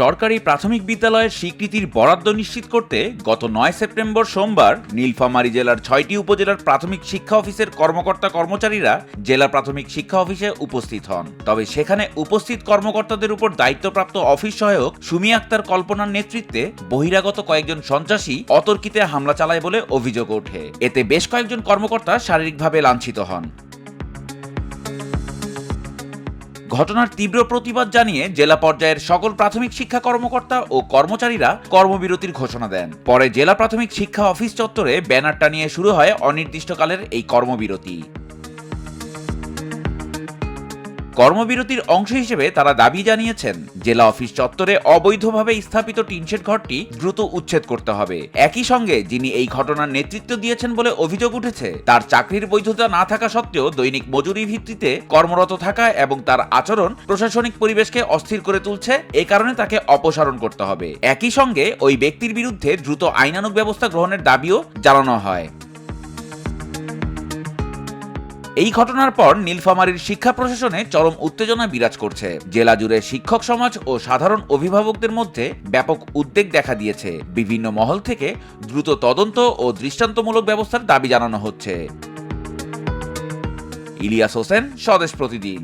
সরকারি প্রাথমিক বিদ্যালয়ের স্বীকৃতির বরাদ্দ নিশ্চিত করতে গত নয় সেপ্টেম্বর সোমবার নীলফামারী জেলার ছয়টি উপজেলার প্রাথমিক শিক্ষা অফিসের কর্মকর্তা কর্মচারীরা জেলা প্রাথমিক শিক্ষা অফিসে উপস্থিত হন। তবে সেখানে উপস্থিত কর্মকর্তাদের উপর দায়িত্বপ্রাপ্ত অফিস সহায়ক সুমি আক্তার কল্পনার নেতৃত্বে বহিরাগত কয়েকজন সন্ত্রাসী অতর্কিতে হামলা চালায় বলে অভিযোগ ওঠে। এতে বেশ কয়েকজন কর্মকর্তা শারীরিকভাবে লাঞ্ছিত হন। ঘটনার তীব্র প্রতিবাদ জানিয়ে জেলা পর্যায়ের সকল প্রাথমিক শিক্ষা কর্মকর্তা ও কর্মচারীরা কর্মবিরতির ঘোষণা দেন। পরে জেলা প্রাথমিক শিক্ষা অফিস চত্বরে ব্যানার টানিয়ে শুরু হয় অনির্দিষ্টকালের এই কর্মবিরতি। কর্মবিরতির অংশ হিসেবে তারা দাবি জানিয়েছেন, জেলা অফিস চত্বরে অবৈধভাবে স্থাপিত টিনশেড ঘরটি দ্রুত উচ্ছেদ করতে হবে। একই সঙ্গে যিনি এই ঘটনার নেতৃত্ব দিয়েছেন বলে অভিযোগ উঠেছে, তার চাকরির বৈধতা না থাকা সত্ত্বেও দৈনিক মজুরি ভিত্তিতে কর্মরত থাকা এবং তার আচরণ প্রশাসনিক পরিবেশকে অস্থির করে তুলছে, এ কারণে তাকে অপসারণ করতে হবে। একই সঙ্গে ওই ব্যক্তির বিরুদ্ধে দ্রুত আইনানুগ ব্যবস্থা গ্রহণের দাবিও জানানো হয়। এই ঘটনার পর নীলফামারীর শিক্ষা প্রশাসনে চরম উত্তেজনা বিরাজ করছে। জেলা জুড়ে শিক্ষক সমাজ ও সাধারণ অভিভাবকদের মধ্যে ব্যাপক উদ্বেগ দেখা দিয়েছে। বিভিন্ন মহল থেকে দ্রুত তদন্ত ও দৃষ্টান্তমূলক ব্যবস্থার দাবি জানানো হচ্ছে। ইলিয়াস হোসেন, স্বদেশ প্রতিদিন।